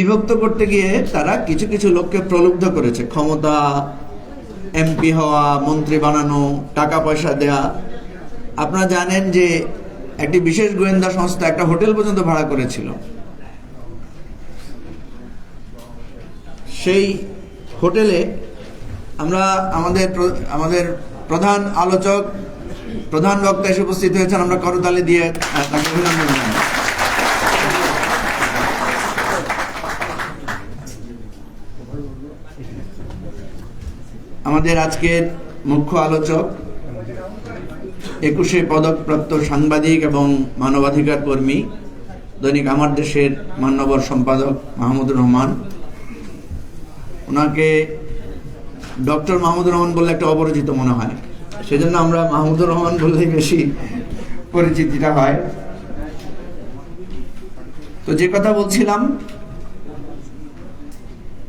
বিভক্ত করতে গিয়ে তারা কিছু কিছু লোককে প্রলুব্ধ করেছে। ক্ষমতা, এমপি হওয়া, মন্ত্রী বানানো টাকা পয়সা দেয়া। আপনারা জানেন যে একটি বিশেষ গোয়েন্দা সংস্থা একটা হোটেল পর্যন্ত ভাড়া করেছিল। সেই হোটেলে আমরা আমাদের আমাদের প্রধান আলোচক, প্রধান বক্তা এসে উপস্থিত হয়েছেন। আমরা করতালি দিয়ে তাকে অভিনন্দন জানাই। আমাদের আজকের মুখ্য আলোচক, একুশে পদকপ্রাপ্ত সাংবাদিক এবং মানবাধিকার কর্মী, দৈনিক আমার দেশের মান্যবর সম্পাদক মাহমুদুর রহমান। ওনাকে ডক্টর মাহমুদুর রহমান বললে একটা অপরিচিত মনে হয়। সেজন্য আমরা মাহমুদুর রহমান বললেই বেশি পরিচিতিটা হয়। তো যে কথা বলছিলাম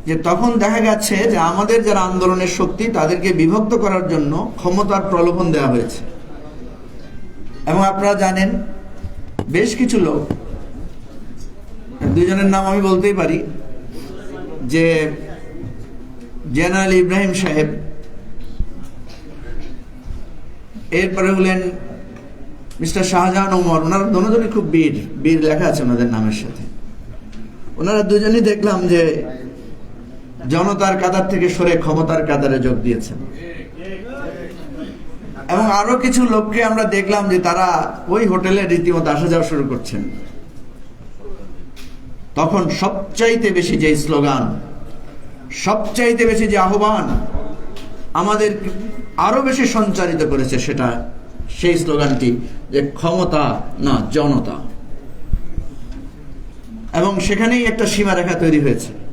যে তখন দেখা গেছে যে আমাদের যারা আন্দোলনের শক্তি, তাদেরকে বিভক্ত করার জন্য ক্ষমতার প্রলোভন দেওয়া হয়েছে। এবং আপনারা জানেন, বেশ কিছু লোক, দুজনের নাম আমি বলতেই পারি, যে জেনারেল ইব্রাহিম সাহেব, এরপরে হলেন মিস্টার শাহজাহান ওমর, ওনারা দুজনই খুব বীর বীর লেখা আছে ওনাদের নামের সাথে। ওনারা দুজনই দেখলাম যে জনতার কাদার থেকে সরে ক্ষমতার কাদারে যোগ দিয়েছেন। এবং আরও কিছু লোককে আমরা দেখলাম যে তারা ওই হোটেলে রীতিমতো আসা যাওয়া শুরু করছেন। তখন সবচাইতে বেশি যে স্লোগান, সবচাইতে বেশি যে আহ্বান আমাদের আরও বেশি সঞ্চারিত করেছে সেটা সেই স্লোগানটি যে ক্ষমতা না জনতা। এবং সেখানেই একটা সীমারেখা তৈরি হয়েছে।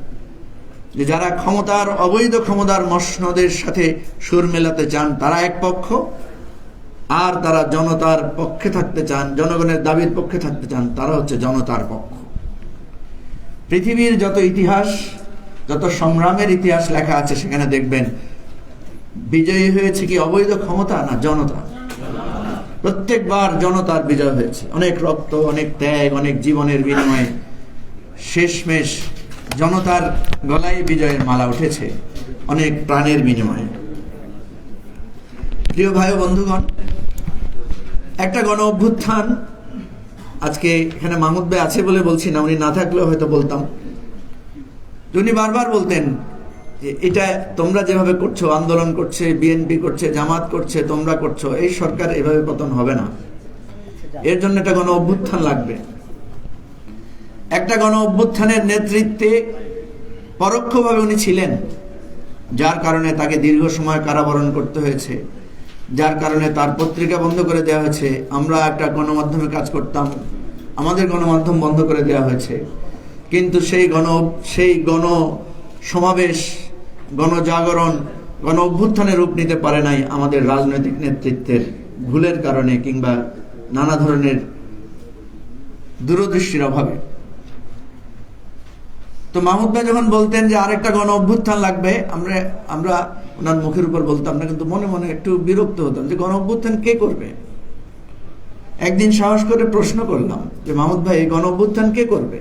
যে যারা ক্ষমতার, অবৈধ ক্ষমতার মসনদের সাথে সুর মেলাতে চান, তারা এক পক্ষ, আর তারা জনতার পক্ষে থাকতে চান, জনগণের দাবির পক্ষে থাকতে চান, তারা হচ্ছে জনতার পক্ষ। পৃথিবীর যত ইতিহাস, যত সংগ্রামের ইতিহাস লেখা আছে, সেখানে দেখবেন, বিজয়ী হয়েছে কি অবৈধ ক্ষমতা না জনতা? প্রত্যেকবার জনতার বিজয় হয়েছে। অনেক রক্ত, অনেক ত্যাগ, অনেক জীবনের বিনিময়ে শেষমেশ জনতার গলায় বিজয়ের মালা উঠেছে অনেক প্রাণের বিনিময়ে। প্রিয় ভাই বন্ধুগণ, একটা গণ অভ্যুত্থান আজকে এখানে মাহমুদ ভাই আছে বলে বলছি না, উনি না থাকলেও হয়তো বলতাম। উনি বারবার বলতেন যে, এটা তোমরা যেভাবে করছ, আন্দোলন করছে বিএনপি করছে, জামাত করছে, তোমরা করছ, এই সরকার এভাবে পতন হবে না। এর জন্য একটা গণ অভ্যুত্থান লাগবে। একটা গণ অভ্যুত্থানের নেতৃত্বে পরোক্ষভাবে উনি ছিলেন, যার কারণে তাকে দীর্ঘ সময় কারাবরণ করতে হয়েছে, যার কারণে তার পত্রিকা বন্ধ করে দেওয়া হয়েছে, আমরা একটা গণমাধ্যমে কাজ করতাম, আমাদের গণমাধ্যম বন্ধ করে দেওয়া হয়েছে। কিন্তু সেই গণ সেই গণ সমাবেশ, গণজাগরণ গণ অভ্যুত্থানের রূপ নিতে পারে নাই আমাদের রাজনৈতিক নেতৃত্বের ভুলের কারণে কিংবা নানা ধরনের দূরদৃষ্টির অভাবে। তো মাহমুদ ভাই যখন বলতেন যে আরেকটা গণ অভ্যুত্থান লাগবে, আমরা আমরা ওনার মুখের উপর বলতাম না, কিন্তু মনে মনে একটু বিরক্ত হতাম যে গণ অভ্যুত্থান কে করবে? একদিন সাহস করে প্রশ্ন করলাম যে মাহমুদ ভাই, এই গণ অভ্যুত্থান কে করবে?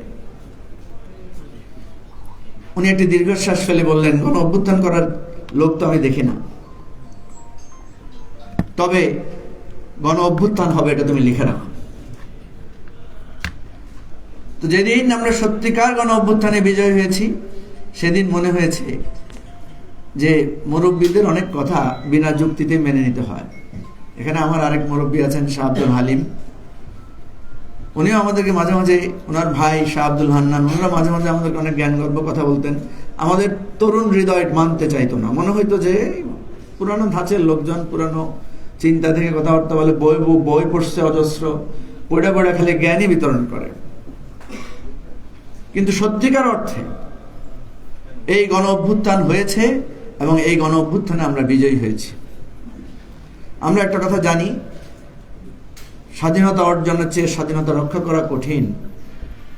উনি একটি দীর্ঘশ্বাস ফেলে বললেন, গণ অভ্যুত্থান করার লোক তো আমি দেখি না। তবে গণ অভ্যুত্থান হবে এটা তুমি লিখে রাখো। তো যেদিন আমরা সত্যিকার গণ অভ্যুত্থানে বিজয় হয়েছি, সেদিন মনে হয়েছে যে মুরব্বীদের অনেক কথা বিনা যুক্তিতে মেনে নিতে হয়। এখানে আমার আরেক মুরব্বী আছেন শাহ আব্দুল হালিম। উনিও আমাদেরকে মাঝে মাঝে ওনার ভাই শাহ আব্দুল হান্নান ওনারা মাঝে মাঝে আমাদেরকে অনেক জ্ঞান গর্ব কথা বলতেন। আমাদের তরুণ হৃদয় মানতে চাইতো না। মনে হইতো যে পুরানো ধাঁচের লোকজন, পুরানো চিন্তা থেকে কথাবার্তা বলে বই বই পড়ছে অজস্র পড়ে পড়ে খালি জ্ঞানই বিতরণ করে। কিন্তু সত্যিকার অর্থে এই গণ অভ্যুত্থান হয়েছে এবং এই গণ অভ্যুত্থানে আমরা বিজয়ী হয়েছি। আমরা একটা কথা জানি, স্বাধীনতা অর্জনের চেয়ে স্বাধীনতা রক্ষা করা কঠিন।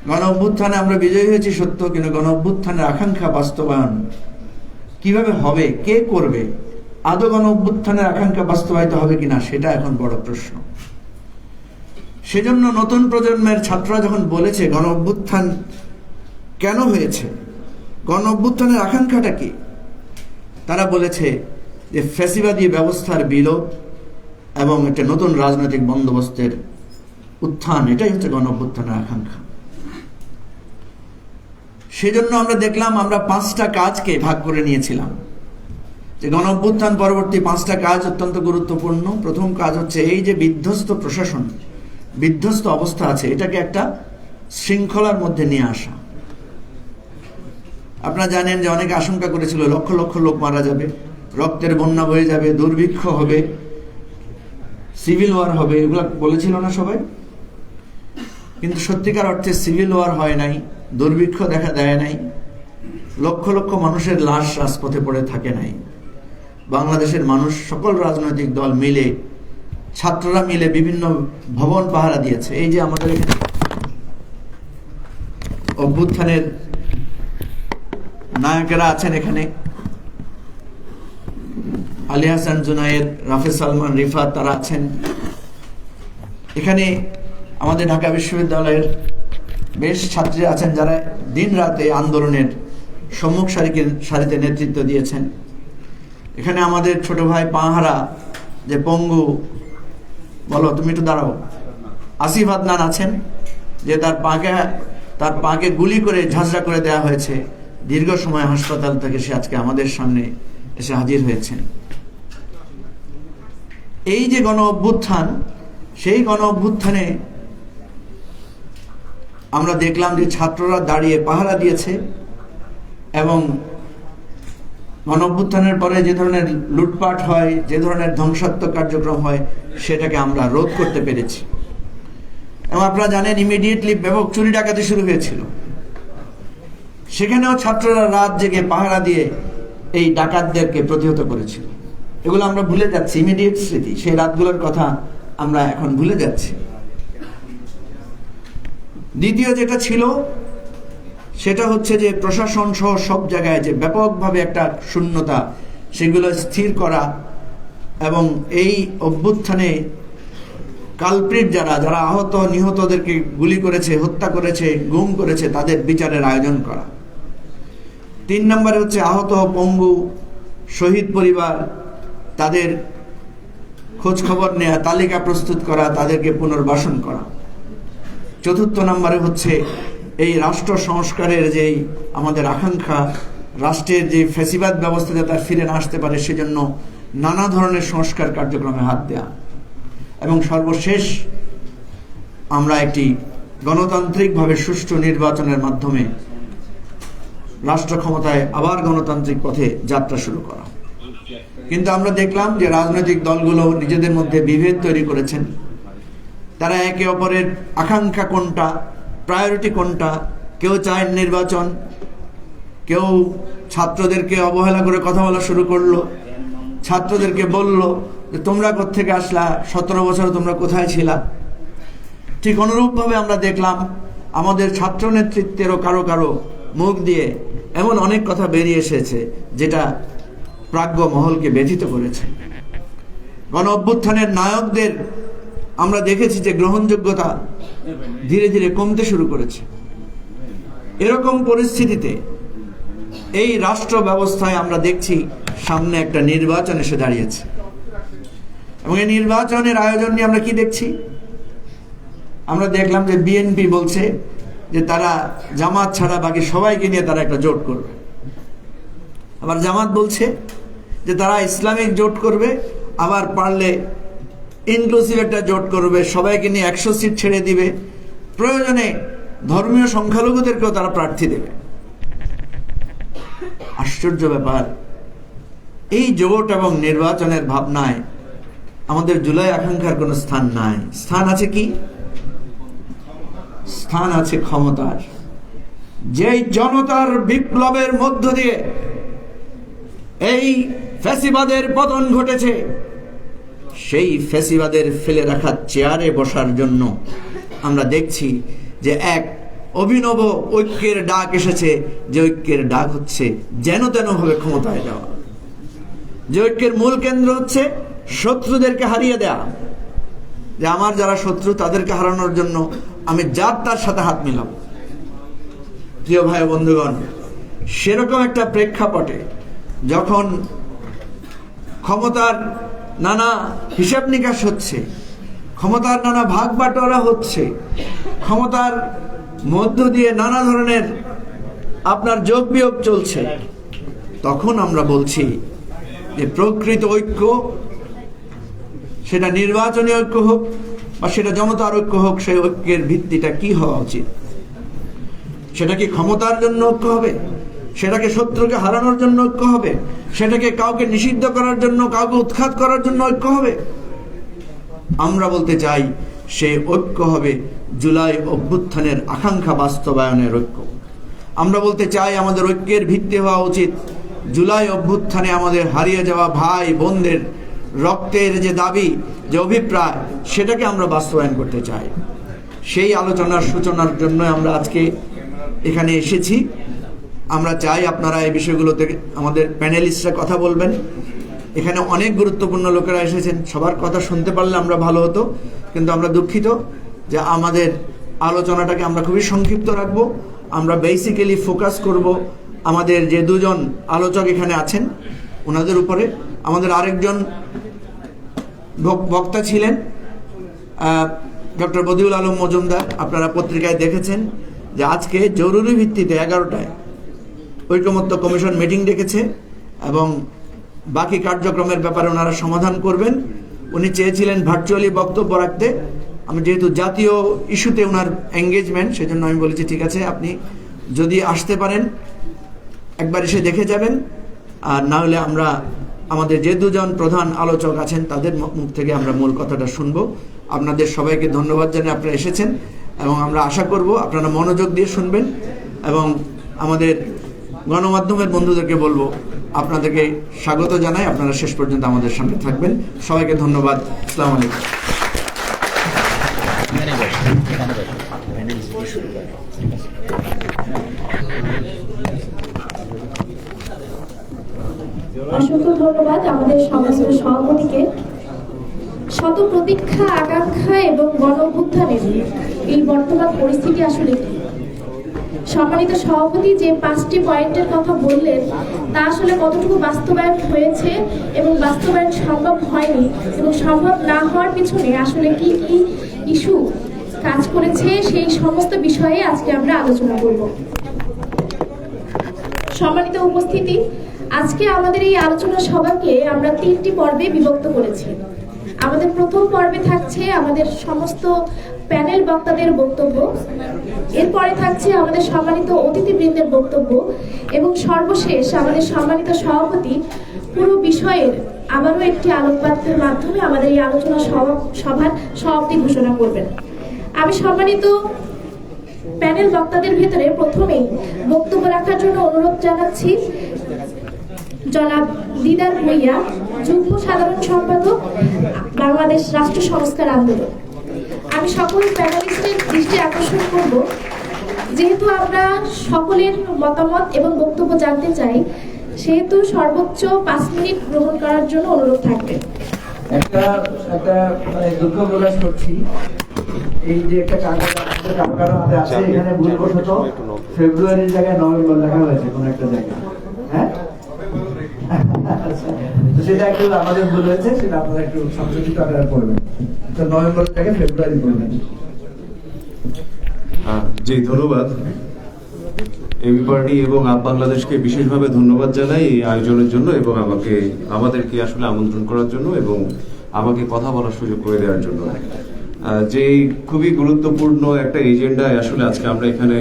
গণ অভ্যুত্থানে আমরা বিজয়ী হয়েছি সত্য, কিন্তু গণ অভ্যুত্থানের আকাঙ্ক্ষা বাস্তবায়ন কীভাবে হবে, কে করবে, আদৌ গণ অভ্যুত্থানের আকাঙ্ক্ষা বাস্তবায়িত হবে কিনা, সেটা এখন বড় প্রশ্ন। সেজন্য নতুন প্রজন্মের ছাত্ররা যখন বলেছে গণ অভ্যুত্থান কেন হয়েছে? গণ অভ্যুত্থানের আকাঙ্ক্ষাটা কি? তারা বলেছে যে ফ্যাসিবাদী ব্যবস্থার বিলোপ এবং একটা নতুন রাজনৈতিক বন্দোবস্তের উত্থান, এটাই হচ্ছে গণ অভ্যুত্থানের আকাঙ্ক্ষা। সেজন্য আমরা দেখলাম আমরা পাঁচটা কাজকে ভাগ করে নিয়েছিলাম। যে গণ অভ্যুত্থান পরবর্তী পাঁচটা কাজ অত্যন্ত গুরুত্বপূর্ণ। প্রথম কাজ হচ্ছে এই যে বিধ্বস্ত প্রশাসন, বিধ্বস্ত অবস্থা আছে, এটাকে একটা শৃঙ্খলার মধ্যে নিয়ে আসা। আপনারা জানেন যে অনেকে আশঙ্কা করেছিল, লক্ষ লক্ষ লোক মারা যাবে, রক্তের বন্যা হয়ে যাবে, দুর্ভিক্ষ হবে, সিভিল ওয়ার হবে, এগুলো বলেছিল না সবাই? কিন্তু সত্যিকার অর্থে সিভিল ওয়ার হয় নাই, দুর্ভিক্ষ দেখা দেয় নাই, লক্ষ লক্ষ মানুষের লাশ রাজপথে পড়ে থাকে নাই। বাংলাদেশের মানুষ, সকল রাজনৈতিক দল মিলে, ছাত্ররা মিলে বিভিন্ন ভবন পাহারা দিয়েছে। এই যে আমাদের অভ্যুত্থানের নায়কেরা আছেন এখানে। আলী হাসান, জুনায়েদ রাফে সালমান, রিফাত তারা আছেন। এখানে আমাদের ঢাকা বিশ্ববিদ্যালয়ের বেশ ছাত্রী আছেন যারা দিন রাতে আন্দোলনের সম্মুখ সারিকে, সারিতে নেতৃত্ব দিয়েছেন। এখানে আমাদের ছোট ভাই পাহারা, যে পঙ্গু, বলো, তুমি একটু দাঁড়াও। আসিফ আদনান আছেন, যে তার পাকে তার পাকে গুলি করে ঝাঁঝরা করে দেওয়া হয়েছে। দীর্ঘ সময় হাসপাতাল থেকে সে আজকে আমাদের সামনে এসে হাজির হয়েছেন। এই যে গণ অভ্যুত্থান, সেই গণ অভ্যুত্থানে আমরা দেখলাম যে ছাত্ররা দাঁড়িয়ে পাহারা দিয়েছে এবং গণ অভ্যুত্থানের পরে যে ধরনের লুটপাট হয়, যে ধরনের ধ্বংসাত্মক কার্যক্রম হয়, সেটাকে আমরা রোধ করতে পেরেছি। এবং আপনারা জানেন ইমিডিয়েটলি ব্যাপক চুরি ডাকাতি শুরু হয়েছিল। সেখানেও ছাত্ররা রাত জেগে পাহারা দিয়ে এই ডাকাতদেরকে প্রতিহত করেছিল এগুলো আমরা ভুলে যাচ্ছি ইমিডিয়েট স্মৃতি। সেই রাতগুলোর কথা আমরা এখন ভুলে যাচ্ছি। দ্বিতীয় যেটা ছিল, সেটা হচ্ছে যে প্রশাসন সহ সব জায়গায় যে ব্যাপকভাবে একটা শূন্যতা, সেগুলো স্থির করা এবং এই অভ্যুত্থানে কালপ্রিট যারা যারা আহত, নিহতদেরকে গুলি করেছে, হত্যা করেছে, গুম করেছে, তাদের বিচারের আয়োজন করা। তিন নম্বরে হচ্ছে আহত পঙ্গু, শহীদ পরিবার, তাদের খোঁজ খবর নেওয়া তালিকা প্রস্তুত করা, তাদেরকে পুনর্বাসন করা। চতুর্থ নম্বরে হচ্ছে এই রাষ্ট্র সংস্কারের যেই আমাদের আকাঙ্ক্ষা, রাষ্ট্রের যে ফেসিবাদ ব্যবস্থা যাতে ফিরে না আসতে পারে, সেজন্য নানা ধরনের সংস্কার কার্যক্রমে হাত দেয়া। এবং সর্বশেষ আমরা একটি গণতান্ত্রিকভাবে সুষ্ঠু নির্বাচনের মাধ্যমে রাষ্ট্র ক্ষমতায় আবার গণতান্ত্রিক পথে যাত্রা শুরু করা। কিন্তু আমরা দেখলাম যে রাজনৈতিক দলগুলো নিজেদের মধ্যে বিভেদ তৈরি করেছেন। তারা একে অপরের আকাঙ্ক্ষা কোনটা প্রায়োরিটি কোনটা, কেউ চায় নির্বাচন, কেউ ছাত্রদেরকে অবহেলা করে কথা বলা শুরু করল, ছাত্রদেরকে বলল যে তোমরা কোথেকে আসলা? সতেরো বছর তোমরা কোথায় ছিলা? ঠিক অনুরূপভাবে আমরা দেখলাম, আমাদের ছাত্র নেতৃত্বেরও কারও কারও মুখ দিয়ে এমন অনেক কথা বেরিয়ে এসেছে, যেটা প্রাজ্ঞ মহলকে ব্যথিত করেছে। গণ অভ্যুত্থানের নায়কদের আমরা দেখেছি যে গ্রহণযোগ্যতা ধীরে ধীরে কমতে শুরু করেছে। এরকম পরিস্থিতিতে এই রাষ্ট্র ব্যবস্থায় আমরা দেখছি সামনে একটা নির্বাচন এসে দাঁড়িয়েছে। এবং এই নির্বাচনের আয়োজন নিয়ে আমরা কি দেখছি? আমরা দেখলাম যে বিএনপি বলছে যে তারা জামাত ছাড়া বাকি সবাইকে নিয়ে তারা একটা জোট করবে। আবার জামাত বলছে যে তারা ইসলামিক জোট করবে, আবার পারলে ইনক্লুসিভ একটা জোট করবে, সবাইকে নিয়ে একশো সিট ছেড়ে দিবে। প্রয়োজনে ধর্মীয় সংখ্যালঘুদেরকেও তারা প্রার্থী দেবে। আশ্চর্য ব্যাপার। এই জোট এবং নির্বাচনের ভাবনায় আমাদের জুলাই আকাঙ্ক্ষার কোনো স্থান নাই। স্থান আছে কি? স্থান আছে ক্ষমতার। যেই জনতার বিপ্লবের মধ্য দিয়ে এই ফ্যাসিবাদের পতন ঘটেছে, সেই ফ্যাসিবাদের ফেলে রাখা চেয়ারে বসার জন্য আমরা দেখছি যে এক অভিনব ঐক্যের ডাক এসেছে, যে ঐক্যের ডাক হচ্ছে যেন তেন ভাবে ক্ষমতায় যাওয়া। যে ঐক্যের মূল কেন্দ্র হচ্ছে শত্রুদেরকে হারিয়ে দেয়া। যে আমার যারা শত্রু, তাদেরকে হারানোর জন্য আমি যার তার সাথে হাত মিলাম প্রিয় ভাই বন্ধুগণ, সেরকম একটা প্রেক্ষাপটে যখন ক্ষমতার নানা হিসাব নিকাশ হচ্ছে, ক্ষমতার নানা ভাগ বাটোয়ারা হচ্ছে, ক্ষমতার মধ্য দিয়ে নানা ধরনের আপনার যোগ বিয়োগ চলছে, তখন আমরা বলছি যে প্রকৃত ঐক্য সেটা নির্বাচনী ঐক্য হোক বা সেটা জনতার ঐক্য হোক, সেই ঐক্যের ভিত্তিটা কি হওয়া উচিত? সেটা কি ক্ষমতার জন্য ঐক্য হবে? সেটাকে শত্রুকে হারানোর জন্য ঐক্য হবে? সেটাকে কাউকে নিষিদ্ধ করার জন্য, কাউকে উৎখাত করার জন্য ঐক্য হবে? আমরা বলতে চাই সে ঐক্য হবে জুলাই অভ্যুত্থানের আকাঙ্ক্ষা বাস্তবায়নের ঐক্য। আমরা বলতে চাই, আমাদের ঐক্যের ভিত্তি হওয়া উচিত। জুলাই অভ্যুত্থানে আমাদের হারিয়ে যাওয়া ভাই বোনদের রক্তের যে দাবি, যে অভিপ্রায়, সেটাকে আমরা বাস্তবায়ন করতে চাই। সেই আলোচনার সূচনার জন্য আমরা আজকে এখানে এসেছি। আমরা চাই আপনারা এই বিষয়গুলোতে আমাদের প্যানেলিস্টরা কথা বলবেন। এখানে অনেক গুরুত্বপূর্ণ লোকেরা এসেছেন। সবার কথা শুনতে পারলে আমরা ভালো হতো, কিন্তু আমরা দুঃখিত যে আমাদের আলোচনাটাকে আমরা খুবই সংক্ষিপ্ত রাখব। আমরা বেসিক্যালি ফোকাস করব আমাদের যে দুজন আলোচক এখানে আছেন, ওনাদের উপরে। আমাদের আরেকজন বক্তা ছিলেন ডক্টর বদিউল আলম মজুমদার। আপনারা পত্রিকায় দেখেছেন যে আজকে জরুরি ভিত্তিতে এগারোটায় ঐকমত্য কমিশন মিটিং ডেকেছে এবং বাকি কার্যক্রমের ব্যাপারে ওনারা সমাধান করবেন। উনি চেয়েছিলেন ভার্চুয়ালি বক্তব্য রাখতে। আমি যেহেতু জাতীয় ইস্যুতে ওনার এঙ্গেজমেন্ট সেজন্য আমি বলেছি, ঠিক আছে, আপনি যদি আসতে পারেন, একবার এসে দেখে যাবেন। আর না হলে আমরা আমাদের যে দুজন প্রধান আলোচক আছেন, তাদের মুখ থেকে আমরা মূল কথাটা শুনব। আপনাদের সবাইকে ধন্যবাদ জানিয়ে আপনারা এসেছেন এবং আমরা আশা করব আপনারা মনোযোগ দিয়ে শুনবেন এবং আমাদের গণমাধ্যমের বন্ধুদেরকে বলব, আপনাদেরকে স্বাগত জানাই। আপনারা শেষ পর্যন্ত আমাদের সামনে থাকবেন। সবাইকে ধন্যবাদ। আসসালামু আলাইকুম এখানে বসো এখানে বসো প্যানেল শুরু করো অসংখ্য ধন্যবাদ আমাদের সমাজের সভাপতিকে। শত প্রতীক্ষা, আকাঙ্ক্ষা এবং গণ এই বর্তমান পরিস্থিতি আসলে সম্মানিত সভাপতি, যে পাঁচটি পয়েন্টের কথা বললেন, তা আসলে কতটুকু বাস্তবায়ন হয়েছে এবং বাস্তবায়ন সম্ভব হয়নি এবং সম্ভব না হওয়ার পিছনে আসলে কি কি ইস্যু কাজ করেছে, সেই সমস্ত বিষয়ে আজকে আমরা আলোচনা করব। সম্মানিত উপস্থিতি আজকে আমাদের এই আলোচনা সভাকে আমরা তিনটি পর্বে বিভক্ত করেছি। আমাদের প্রথম পর্বে থাকছে আমাদের সমস্ত প্যানেল বক্তাদের বক্তব্য। এরপরে থাকছে আমাদের সম্মানিত অতিথিবৃন্দের বক্তব্য এবং সর্বশেষ আমাদের সম্মানিত সভাপতি পুরো বিষয়ের আবারও একটি আলোকপাতের মাধ্যমে আমাদের এই আলোচনা সভা- সভার সমাপ্তি ঘোষণা করবেন। আমি সম্মানিত প্যানেল বক্তাদের ভেতরে প্রথমেই বক্তব্য রাখার জন্য অনুরোধ জানাচ্ছি জনাব দিদার ভুইয়া, যুগ্ম সাধারণ সম্পাদক, বাংলাদেশ রাষ্ট্র সংস্কার আন্দোলন। আমি সকল প্যানেলিস্টের দৃষ্টি আকর্ষণ করব। যেহেতু আমরা সকলের মতামত এবং বক্তব্য জানতে চাই, সেহেতু সর্বোচ্চ পাঁচ মিনিট গ্রহণ করার জন্য অনুরোধ থাকবে। একটা একটা মানে দুঃখ প্রকাশ করছি। এই যে একটা কাগজ হাতে আছে, এখানে ফেব্রুয়ারির জায়গায় নভেম্বর লেখা হয়েছে কোন একটা জায়গায়। হ্যাঁ? সেটা একটু আমাদের ভুল হয়েছে, সেটা আপনারা একটু সংশোধিত আকারে করবেন। তো নভেম্বর থেকে ফেব্রুয়ারি করবেন জি, ধন্যবাদ। এবি পার্টি এবং আপ বাংলাদেশকে বিশেষভাবে ধন্যবাদ জানাই এই আয়োজনের জন্য এবং আমাকে, আমাদেরকে আসলে আমন্ত্রণ করার জন্য এবং আমাকে কথা বলার সুযোগ করে দেওয়ার জন্য। যে খুবই গুরুত্বপূর্ণ একটা এজেন্ডায় আসলে আজকে আমরা এখানে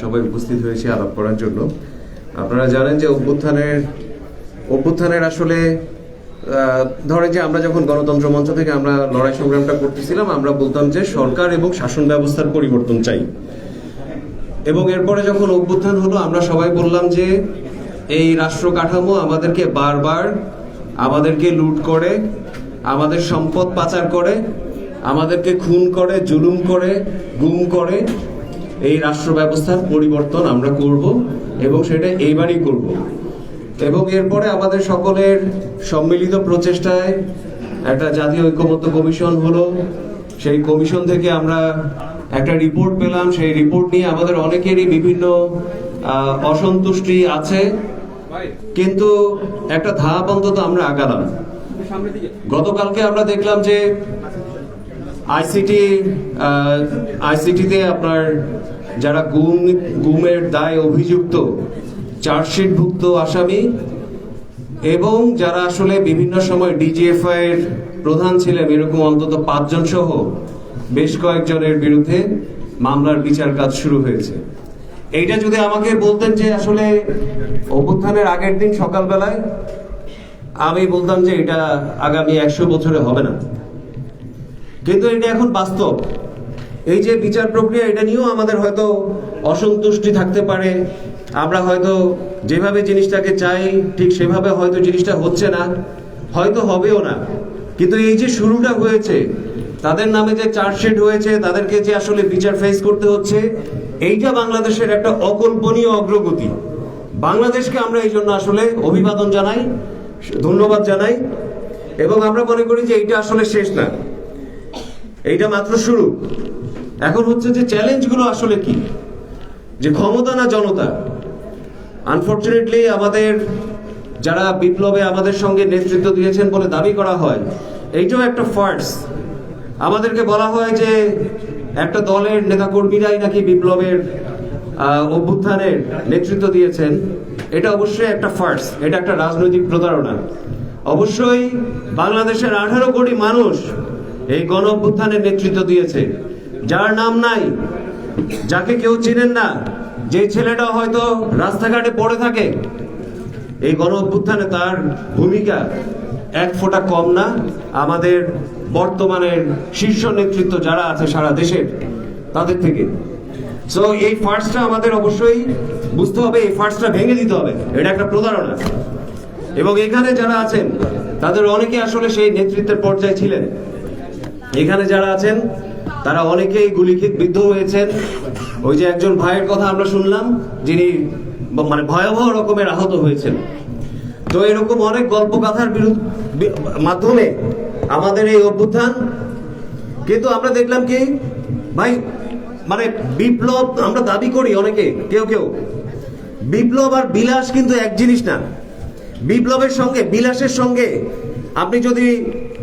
সবাই উপস্থিত হয়েছি আলাপ করার জন্য। আপনারা জানেন যে অভ্যুত্থানের অভ্যুত্থানের আসলে ধরেন যে আমরা যখন গণতন্ত্র মঞ্চ থেকে আমরা লড়াই সংগ্রামটা করতেছিলাম, আমরা বলতাম যে সরকার এবং শাসন ব্যবস্থার পরিবর্তন চাই। এবং এরপরে যখন অভ্যুত্থান হলো, আমরা সবাই বললাম যে এই রাষ্ট্র কাঠামো আমাদেরকে বারবার আমাদেরকে লুট করে, আমাদের সম্পদ পাচার করে, আমাদেরকে খুন করে, জুলুম করে, গুম করে এই রাষ্ট্র ব্যবস্থার পরিবর্তন আমরা করব এবং সেটা এইবারই করব। এবং এরপরে আমাদের সকলের সম্মিলিত প্রচেষ্টায় একটা জাতীয় ঐক্যমত্য কমিশন হলো। সেই কমিশন থেকে আমরা একটা রিপোর্ট পেলাম। সেই রিপোর্ট নিয়ে আমাদের অনেকেরই বিভিন্ন অসন্তুষ্টি আছে। কিন্তু একটা ধাপ অন্তত আমরা আগালাম। গতকালকে আমরা দেখলাম যে আইসিটি আইসিটিতে আপনার যারা গুম গুমের দায় অভিযুক্ত চার্জশিটভুক্ত আসামি এবং যারা আসলে বিভিন্ন সময় ডিজিএফআই এর প্রধান ছিলেন, এরকম অন্তত পাঁচজন সহ বেশ কয়েকজনের বিরুদ্ধে মামলার বিচার কাজ শুরু হয়েছে। এইটা যদি আমাকে বলতেন যে আসলে অভ্যুত্থানের আগের দিন সকালবেলায়, আমি বলতাম যে এটা আগামী একশো বছরে হবে না। কিন্তু এটা এখন বাস্তব। এই যে বিচার প্রক্রিয়া, এটা নিয়েও আমাদের হয়তো অসন্তুষ্টি থাকতে পারে আমরা হয়তো যেভাবে জিনিসটাকে চাই, ঠিক সেভাবে হয়তো জিনিসটা হচ্ছে না, হয়তো হবেও না। কিন্তু এই যে শুরুটা হয়েছে, তাদের নামে যে চার্জশিট হয়েছে, তাদেরকে যে আসলে বিচার ফেস করতে হচ্ছে, এইটা বাংলাদেশের একটা অকল্পনীয় অগ্রগতি। বাংলাদেশকে আমরা এই জন্য আসলে অভিবাদন জানাই, ধন্যবাদ জানাই, এবং আমরা মনে করি যে এইটা আসলে শেষ না। এইটা মাত্র শুরু। এখন হচ্ছে যে চ্যালেঞ্জগুলো আসলে কি? যে ক্ষমতা না জনতা? আনফর্চুনেটলি আমাদের যারা বিপ্লবে আমাদের সঙ্গে নেতৃত্ব দিয়েছেন বলে দাবি করা হয়, এইটাও একটা ফার্স আমাদেরকে বলা হয় যে একটা দলের নেতাকর্মীরাই নাকি বিপ্লবের অভ্যুত্থানের নেতৃত্ব দিয়েছেন। এটা অবশ্যই একটা ফার্স এটা একটা রাজনৈতিক প্রতারণা। অবশ্যই বাংলাদেশের আঠারো কোটি মানুষ এই গণ অভ্যুত্থানের নেতৃত্ব দিয়েছে। যার নাম নাই, যাকে কেউ চিনেন না যে ছেলেটা হয়তো রাস্তাঘাটে পড়ে থাকে, এই গণ অভ্যুত্থানে তার ভূমিকা এক ফোঁটা কম না। আমাদের বর্তমানের শীর্ষ নেতৃত্ব যারা আছে সারা দেশের, তাদের থেকে। সো এই ফার্স্টটা আমাদের অবশ্যই বুঝতে হবে, এই ফার্স্টটা ভেঙে দিতে হবে। এটা একটা প্রতারণা এবং এখানে যারা আছেন, তাদের অনেকে আসলে সেই নেতৃত্বের পর্যায়ে ছিলেন। এখানে যারা আছেন তারা অনেকেই গুলিখিত বিদ্ধ হয়েছেন। ওই যে একজন ভাইয়ের কথা আমরা শুনলাম, যিনি মানে ভয়াবহ রকমের আহত হয়েছেন। তো এরকম অনেক গল্প কথার মাধ্যমে আমাদের এই অভ্যুত্থান, কিন্তু আমরা দেখলাম কি, ভাই মানে বিপ্লব আমরা দাবি করি অনেকে, কেউ কেউ। বিপ্লব আর বিলাস কিন্তু এক জিনিস না। বিপ্লবের সঙ্গে, বিলাসের সঙ্গে আপনি যদি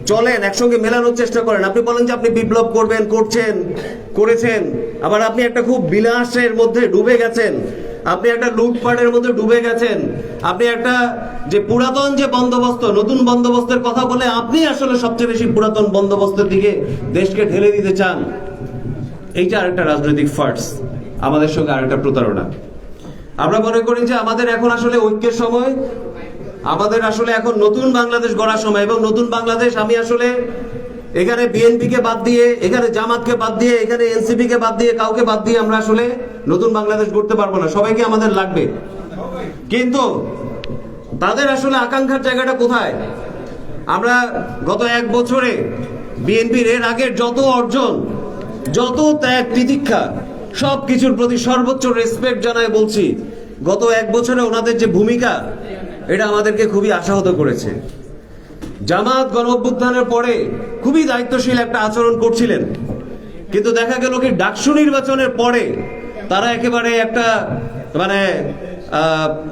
চলেন, একসঙ্গে মেলানোর চেষ্টা করেন। আপনি বলেন যে আপনি বিপ্লব করবেন, করছেন, করেছেন। আবার আপনি একটা খুব বিলাসের মধ্যে ডুবে গেছেন। আপনি একটা লুটপাটের মধ্যে ডুবে গেছেন। আপনি একটা যে পুরাতন যে বন্দোবস্ত, নতুন বন্দোবস্তের কথা বলে আপনি আসলে সবচেয়ে বেশি পুরাতন বন্দোবস্তের দিকে দেশকে ঢেলে দিতে চান, এইটা আরেকটা রাজনৈতিক ফার্স আমাদের সঙ্গে আরেকটা প্রতারণা। আমরা মনে করি যে আমাদের এখন আসলে ঐক্যের সময় আমাদের আসলে এখন নতুন বাংলাদেশ গড়ার সময় এবং নতুন বাংলাদেশ আমি আসলে এখানে বিএনপি কে বাদ দিয়ে, এখানে জামাতকে বাদ দিয়ে, এখানে এনসিপি কে বাদ দিয়ে, কাউকে বাদ দিয়ে আমরা আসলে নতুন বাংলাদেশ গড়তে পারব না। সবাইকে আমাদের লাগবে। কিন্তু তাদের আসলে আকাঙ্ক্ষার জায়গাটা কোথায়? আমরা গত এক বছরে বিএনপির এর আগের যত অর্জন, যত ত্যাগ, তিতিক্ষা সব কিছুর প্রতি সর্বোচ্চ রেসপেক্ট জানায় বলছি, গত এক বছরে ওনাদের যে ভূমিকা এটা আমাদেরকে খুবই আশাহত করেছে। জামাত গণ অভ্যুত্থানের পরে খুবই দায়িত্বশীল একটা আচরণ করছিলেন। কিন্তু দেখা গেল কি ডাকসু নির্বাচনের পরে তারা একেবারে একটা মানে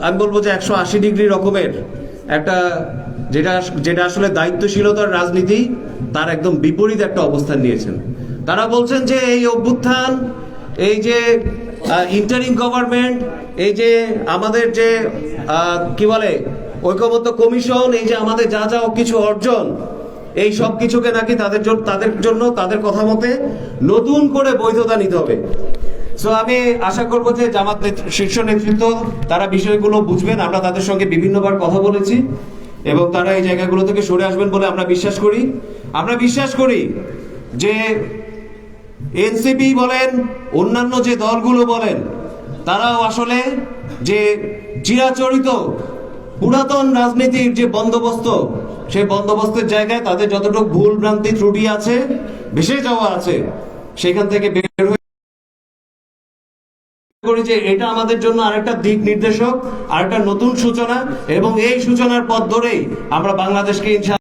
আমি বলব যে একশো আশি ডিগ্রি রকমের একটা যেটা যেটা আসলে দায়িত্বশীলতার রাজনীতি, তার একদম বিপরীত একটা অবস্থান নিয়েছেন। তারা বলছেন যে এই অভ্যুত্থান, এই যে ইন্টারিম গভর্নমেন্ট এই যে আমাদের যে কি বলে, ঐক্যবদ্ধ কমিশন এই যে আমাদের যা যা কিছু অর্জন, এই সব কিছুকে নাকি তাদের জন্য তাদের জন্য, তাদের কথা মতে নতুন করে বৈধতা নিতে হবে। সো আমি আশা করব যে জামাত শীর্ষ নেতৃত্ব, তারা বিষয়গুলো বুঝবেন, আমরা তাদের সঙ্গে বিভিন্নবার কথা বলেছি, এবং তারা এই জায়গাগুলো থেকে সরে আসবেন বলে আমরা বিশ্বাস করি। আমরা বিশ্বাস করি যে এনসিপি বলেন, অন্যান্য যে দলগুলো বলেন, তারাও আসলে যে চিরাচরিত পুরাতন রাজনীতির যে বন্দোবস্ত, সেই বন্দোবস্তের জায়গায় তাদের যতটুকু ভুল ভ্রান্তি ত্রুটি আছে, ভেসে যাওয়া আছে, সেখান থেকে বের হয়ে করি যে এটা আমাদের জন্য আরেকটা দিক নির্দেশক, আরেকটা নতুন সূচনা, এবং এই সূচনার পথ ধরেই আমরা বাংলাদেশকে